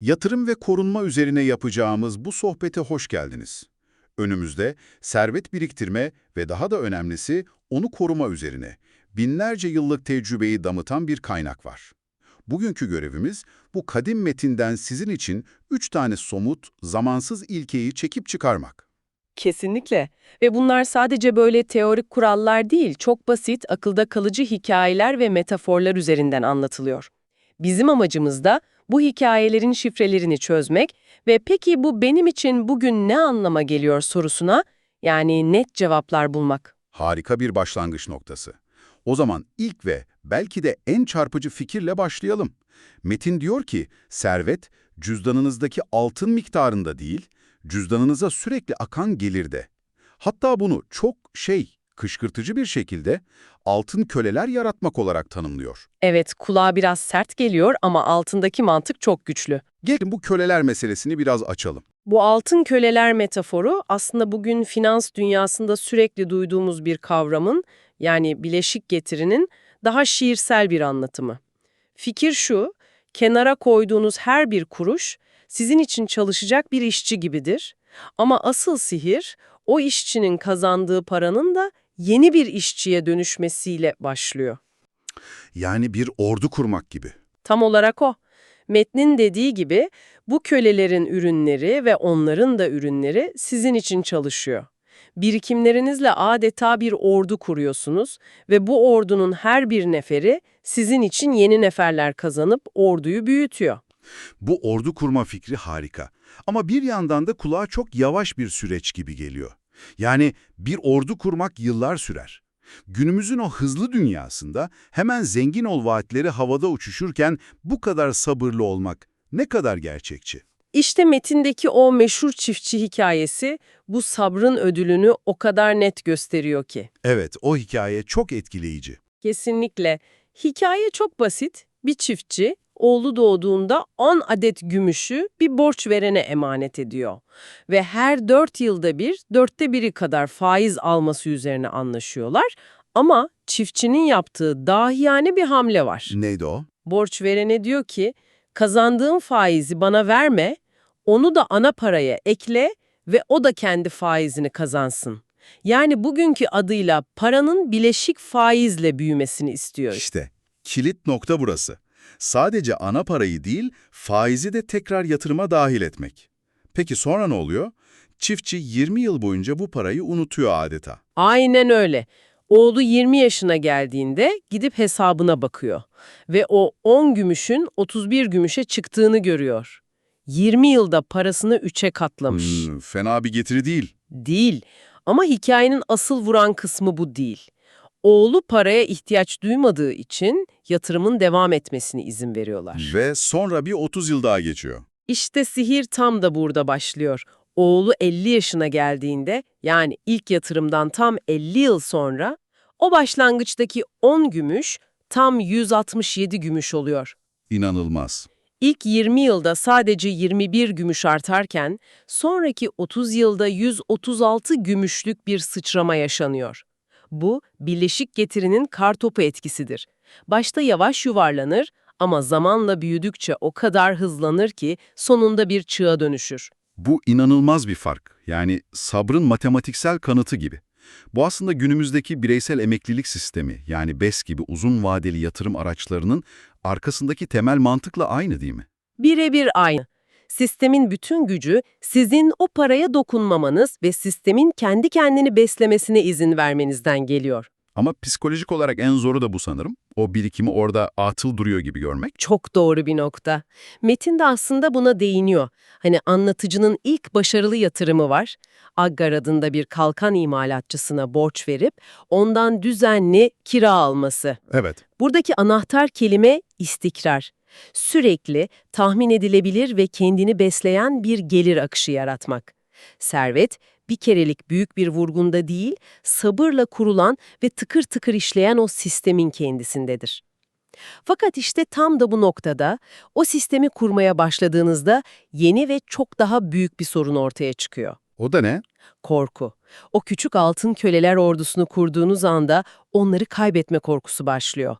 Yatırım ve korunma üzerine yapacağımız bu sohbete hoş geldiniz. Önümüzde servet biriktirme ve daha da önemlisi onu koruma üzerine binlerce yıllık tecrübeyi damıtan bir kaynak var. Bugünkü görevimiz bu kadim metinden sizin için üç tane somut, zamansız ilkeyi çekip çıkarmak. Kesinlikle. Ve bunlar sadece böyle teorik kurallar değil, çok basit, akılda kalıcı hikayeler ve metaforlar üzerinden anlatılıyor. Bizim amacımız da bu hikayelerin şifrelerini çözmek ve peki bu benim için bugün ne anlama geliyor sorusuna yani net cevaplar bulmak. Harika bir başlangıç noktası. O zaman ilk ve belki de en çarpıcı fikirle başlayalım. Metin diyor ki, servet cüzdanınızdaki altın miktarında değil, cüzdanınıza sürekli akan gelirde. Hatta bunu çok şey, kışkırtıcı bir şekilde altın köleler yaratmak olarak tanımlıyor. Evet, kulağa biraz sert geliyor ama altındaki mantık çok güçlü. Gelin bu köleler meselesini biraz açalım. Bu altın köleler metaforu aslında bugün finans dünyasında sürekli duyduğumuz bir kavramın yani bileşik getirinin daha şiirsel bir anlatımı. Fikir şu, kenara koyduğunuz her bir kuruş sizin için çalışacak bir işçi gibidir. Ama asıl sihir o işçinin kazandığı paranın da yeni bir işçiye dönüşmesiyle başlıyor. Yani bir ordu kurmak gibi. Tam olarak o. Metnin dediği gibi bu kölelerin ürünleri ve onların da ürünleri sizin için çalışıyor. Birikimlerinizle adeta bir ordu kuruyorsunuz ve bu ordunun her bir neferi sizin için yeni neferler kazanıp orduyu büyütüyor. Bu ordu kurma fikri harika. Ama bir yandan da kulağa çok yavaş bir süreç gibi geliyor. Yani bir ordu kurmak yıllar sürer. Günümüzün o hızlı dünyasında hemen zengin ol vaatleri havada uçuşurken bu kadar sabırlı olmak ne kadar gerçekçi? İşte metindeki o meşhur çiftçi hikayesi bu sabrın ödülünü o kadar net gösteriyor ki. Evet, o hikaye çok etkileyici. Kesinlikle. Hikaye çok basit. Bir çiftçi oğlu doğduğunda 10 adet gümüşü bir borç verene emanet ediyor. Ve her 4 yılda bir, dörtte biri kadar faiz alması üzerine anlaşıyorlar. Ama çiftçinin yaptığı dahiyane bir hamle var. Neydi o? Borç verene diyor ki, kazandığın faizi bana verme, onu da ana paraya ekle ve o da kendi faizini kazansın. Yani bugünkü adıyla paranın bileşik faizle büyümesini istiyor. İşte kilit nokta burası. Sadece ana parayı değil, faizi de tekrar yatırıma dahil etmek. Peki sonra ne oluyor? Çiftçi 20 yıl boyunca bu parayı unutuyor adeta. Aynen öyle. Oğlu 20 yaşına geldiğinde gidip hesabına bakıyor ve o 10 gümüşün 31 gümüşe çıktığını görüyor. 20 yılda parasını 3'e katlamış. Hmm, fena bir getiri değil. Değil ama hikayenin asıl vuran kısmı bu değil. Oğlu paraya ihtiyaç duymadığı için yatırımın devam etmesine izin veriyorlar. Ve sonra bir 30 yıl daha geçiyor. İşte sihir tam da burada başlıyor. Oğlu 50 yaşına geldiğinde yani ilk yatırımdan tam 50 yıl sonra o başlangıçtaki 10 gümüş tam 167 gümüş oluyor. İnanılmaz. İlk 20 yılda sadece 21 gümüş artarken sonraki 30 yılda 136 gümüşlük bir sıçrama yaşanıyor. Bu, bileşik getirinin kartopu etkisidir. Başta yavaş yuvarlanır ama zamanla büyüdükçe o kadar hızlanır ki sonunda bir çığa dönüşür. Bu inanılmaz bir fark. Yani sabrın matematiksel kanıtı gibi. Bu aslında günümüzdeki bireysel emeklilik sistemi yani BES gibi uzun vadeli yatırım araçlarının arkasındaki temel mantıkla aynı değil mi? Birebir aynı. Sistemin bütün gücü sizin o paraya dokunmamanız ve sistemin kendi kendini beslemesine izin vermenizden geliyor. Ama psikolojik olarak en zoru da bu sanırım. O birikimi orada atıl duruyor gibi görmek. Çok doğru bir nokta. Metin de aslında buna değiniyor. Hani anlatıcının ilk başarılı yatırımı var. Aggar adında bir kalkan imalatçısına borç verip ondan düzenli kira alması. Evet. Buradaki anahtar kelime istikrar. Sürekli, tahmin edilebilir ve kendini besleyen bir gelir akışı yaratmak. Servet, bir kerelik büyük bir vurgunda değil, sabırla kurulan ve tıkır tıkır işleyen o sistemin kendisindedir. Fakat işte tam da bu noktada, o sistemi kurmaya başladığınızda yeni ve çok daha büyük bir sorun ortaya çıkıyor. O da ne? Korku. O küçük altın köleler ordusunu kurduğunuz anda onları kaybetme korkusu başlıyor.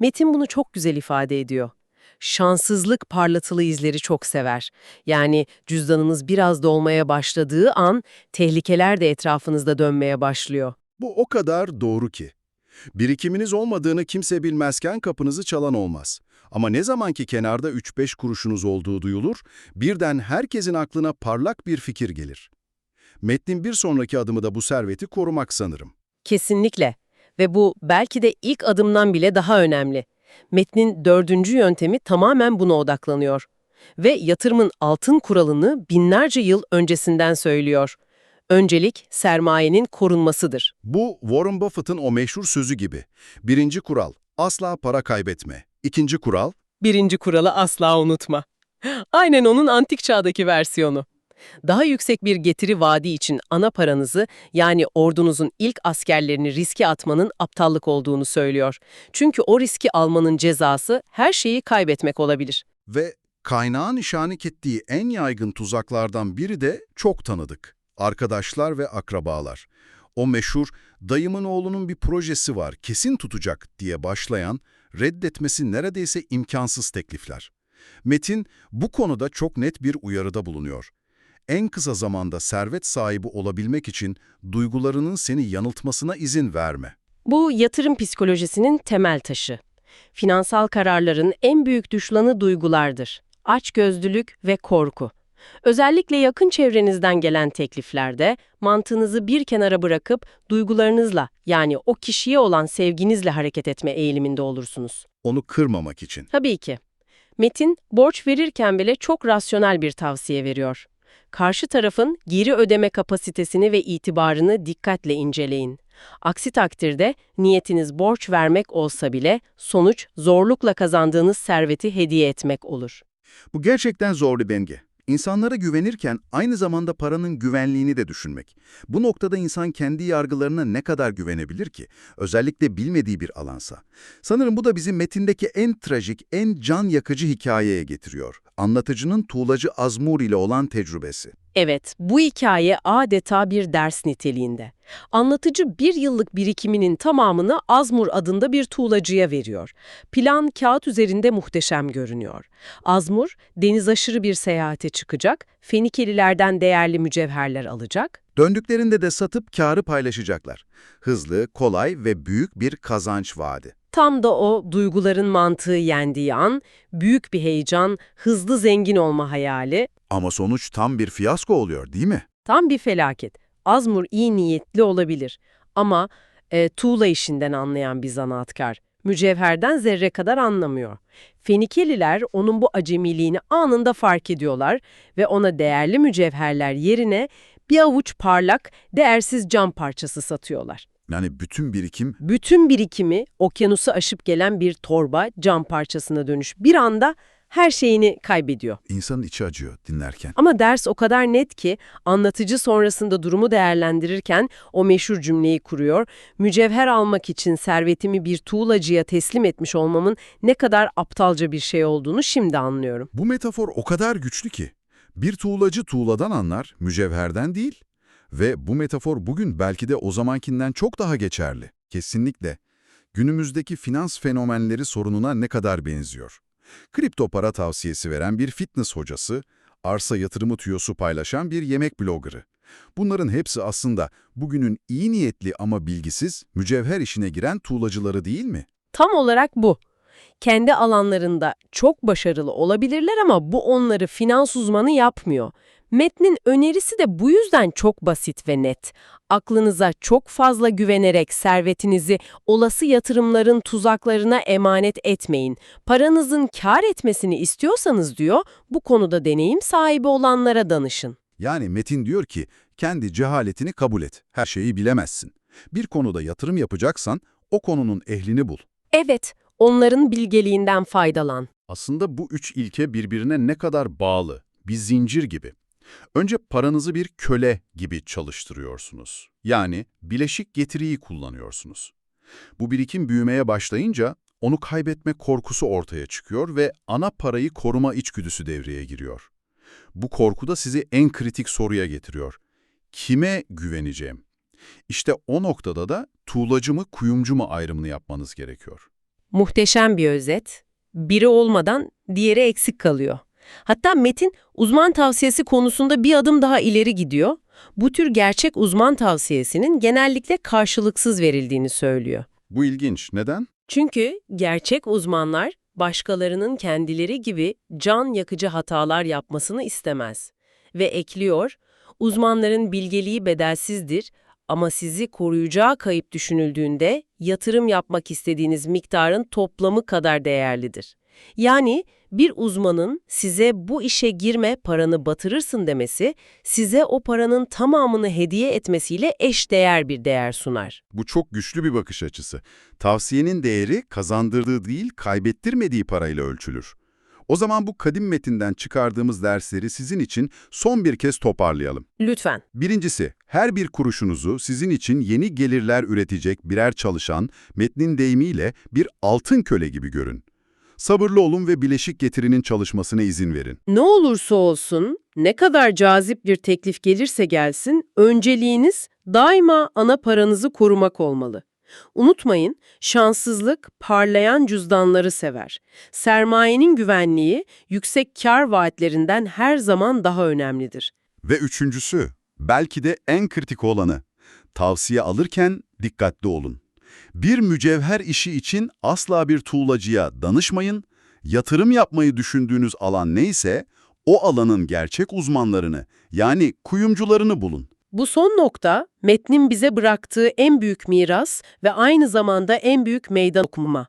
Metin bunu çok güzel ifade ediyor. Şanssızlık parlatılı izleri çok sever. Yani cüzdanınız biraz dolmaya başladığı an tehlikeler de etrafınızda dönmeye başlıyor. Bu o kadar doğru ki. Birikiminiz olmadığını kimse bilmezken kapınızı çalan olmaz. Ama ne zamanki kenarda 3-5 kuruşunuz olduğu duyulur, birden herkesin aklına parlak bir fikir gelir. Metnin bir sonraki adımı da bu serveti korumak sanırım. Kesinlikle. Ve bu belki de ilk adımdan bile daha önemli. Metnin dördüncü yöntemi tamamen buna odaklanıyor. Ve yatırımın altın kuralını binlerce yıl öncesinden söylüyor. Öncelik sermayenin korunmasıdır. Bu Warren Buffett'ın o meşhur sözü gibi. Birinci kural, asla para kaybetme. İkinci kural, Birinci kuralı asla unutma. Aynen onun antik çağdaki versiyonu. Daha yüksek bir getiri vaadi için ana paranızı yani ordunuzun ilk askerlerini riske atmanın aptallık olduğunu söylüyor. Çünkü o riski almanın cezası her şeyi kaybetmek olabilir. Ve kaynağın işaret ettiği en yaygın tuzaklardan biri de çok tanıdık. Arkadaşlar ve akrabalar. O meşhur dayımın oğlunun bir projesi var kesin tutacak diye başlayan reddetmesi neredeyse imkansız teklifler. Metin bu konuda çok net bir uyarıda bulunuyor. En kısa zamanda servet sahibi olabilmek için duygularının seni yanıltmasına izin verme. Bu yatırım psikolojisinin temel taşı. Finansal kararların en büyük düşmanı duygulardır. Açgözlülük ve korku. Özellikle yakın çevrenizden gelen tekliflerde mantığınızı bir kenara bırakıp duygularınızla yani o kişiye olan sevginizle hareket etme eğiliminde olursunuz. Onu kırmamak için. Tabii ki. Metin, borç verirken bile çok rasyonel bir tavsiye veriyor. Karşı tarafın geri ödeme kapasitesini ve itibarını dikkatle inceleyin. Aksi takdirde niyetiniz borç vermek olsa bile sonuç zorlukla kazandığınız serveti hediye etmek olur. Bu gerçekten zor bir denge. İnsanlara güvenirken aynı zamanda paranın güvenliğini de düşünmek. Bu noktada insan kendi yargılarına ne kadar güvenebilir ki? Özellikle bilmediği bir alansa. Sanırım bu da bizi metindeki en trajik, en can yakıcı hikayeye getiriyor. Anlatıcının tuğlacı Azmur ile olan tecrübesi. Evet, bu hikaye adeta bir ders niteliğinde. Anlatıcı bir yıllık birikiminin tamamını Azmur adında bir tuğlacıya veriyor. Plan kağıt üzerinde muhteşem görünüyor. Azmur, deniz aşırı bir seyahate çıkacak, Fenikelilerden değerli mücevherler alacak. Döndüklerinde de satıp karı paylaşacaklar. Hızlı, kolay ve büyük bir kazanç vaadi. Tam da o duyguların mantığı yendiği an, büyük bir heyecan, hızlı zengin olma hayali, Ama sonuç tam bir fiyasko oluyor değil mi? Tam bir felaket. Azmur iyi niyetli olabilir ama e, tuğla işinden anlayan bir zanaatkar. Mücevherden zerre kadar anlamıyor. Fenikeliler onun bu acemiliğini anında fark ediyorlar ve ona değerli mücevherler yerine bir avuç parlak, değersiz cam parçası satıyorlar. Yani bütün birikim Bütün birikimi okyanusu aşıp gelen bir torba cam parçasına dönüş. Bir anda her şeyini kaybediyor. insanın içi acıyor dinlerken. Ama ders o kadar net ki anlatıcı sonrasında durumu değerlendirirken o meşhur cümleyi kuruyor. Mücevher almak için servetimi bir tuğlacıya teslim etmiş olmamın ne kadar aptalca bir şey olduğunu şimdi anlıyorum. Bu metafor o kadar güçlü ki. Bir tuğlacı tuğladan anlar, mücevherden değil. Ve bu metafor bugün belki de o zamankinden çok daha geçerli. Kesinlikle. Günümüzdeki finans fenomenleri sorununa ne kadar benziyor. Kripto para tavsiyesi veren bir fitness hocası, arsa yatırımı tüyosu paylaşan bir yemek bloggerı. Bunların hepsi aslında bugünün iyi niyetli ama bilgisiz, mücevher işine giren tuğlacıları değil mi? Tam olarak bu. Kendi alanlarında çok başarılı olabilirler ama bu onları finans uzmanı yapmıyor. Metnin önerisi de bu yüzden çok basit ve net. Aklınıza çok fazla güvenerek servetinizi olası yatırımların tuzaklarına emanet etmeyin. Paranızın kar etmesini istiyorsanız diyor, bu konuda deneyim sahibi olanlara danışın. Yani Metin diyor ki, kendi cehaletini kabul et, her şeyi bilemezsin. Bir konuda yatırım yapacaksan, o konunun ehlini bul. Evet, onların bilgeliğinden faydalan. Aslında bu üç ilke birbirine ne kadar bağlı, bir zincir gibi. Önce paranızı bir köle gibi çalıştırıyorsunuz. Yani bileşik getiriyi kullanıyorsunuz. Bu birikim büyümeye başlayınca onu kaybetme korkusu ortaya çıkıyor ve ana parayı koruma içgüdüsü devreye giriyor. Bu korku da sizi en kritik soruya getiriyor. Kime güveneceğim? İşte o noktada da tuğlacı mı kuyumcu mu ayrımını yapmanız gerekiyor. Muhteşem bir özet. Biri olmadan diğeri eksik kalıyor. Hatta Metin uzman tavsiyesi konusunda bir adım daha ileri gidiyor. Bu tür gerçek uzman tavsiyesinin genellikle karşılıksız verildiğini söylüyor. Bu ilginç. Neden? Çünkü gerçek uzmanlar başkalarının kendileri gibi can yakıcı hatalar yapmasını istemez. Ve ekliyor, uzmanların bilgeliği bedelsizdir ama sizi koruyacağı kayıp düşünüldüğünde yatırım yapmak istediğiniz miktarın toplamı kadar değerlidir. Yani bir uzmanın size bu işe girme paranı batırırsın demesi, size o paranın tamamını hediye etmesiyle eşdeğer bir değer sunar. Bu çok güçlü bir bakış açısı. Tavsiyenin değeri kazandırdığı değil, kaybettirmediği parayla ölçülür. O zaman bu kadim metinden çıkardığımız dersleri sizin için son bir kez toparlayalım. Lütfen. Birincisi, her bir kuruşunuzu sizin için yeni gelirler üretecek birer çalışan, metnin deyimiyle bir altın köle gibi görün. Sabırlı olun ve bileşik getirinin çalışmasına izin verin. Ne olursa olsun, ne kadar cazip bir teklif gelirse gelsin, önceliğiniz daima ana paranızı korumak olmalı. Unutmayın, şanssızlık parlayan cüzdanları sever. Sermayenin güvenliği yüksek kar vaatlerinden her zaman daha önemlidir. Ve üçüncüsü, belki de en kritik olanı, tavsiye alırken dikkatli olun. Bir mücevher işi için asla bir tuğlacıya danışmayın, yatırım yapmayı düşündüğünüz alan neyse, o alanın gerçek uzmanlarını, yani kuyumcularını bulun. Bu son nokta, metnin bize bıraktığı en büyük miras ve aynı zamanda en büyük meydan okuma.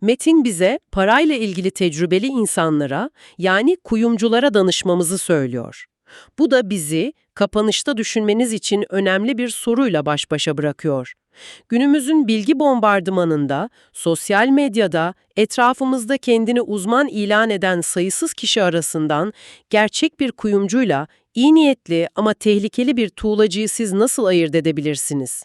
Metin bize parayla ilgili tecrübeli insanlara, yani kuyumculara danışmamızı söylüyor. Bu da bizi kapanışta düşünmeniz için önemli bir soruyla baş başa bırakıyor. Günümüzün bilgi bombardımanında, sosyal medyada, etrafımızda kendini uzman ilan eden sayısız kişi arasından gerçek bir kuyumcuyla iyi niyetli ama tehlikeli bir tuğlacıyı siz nasıl ayırt edebilirsiniz?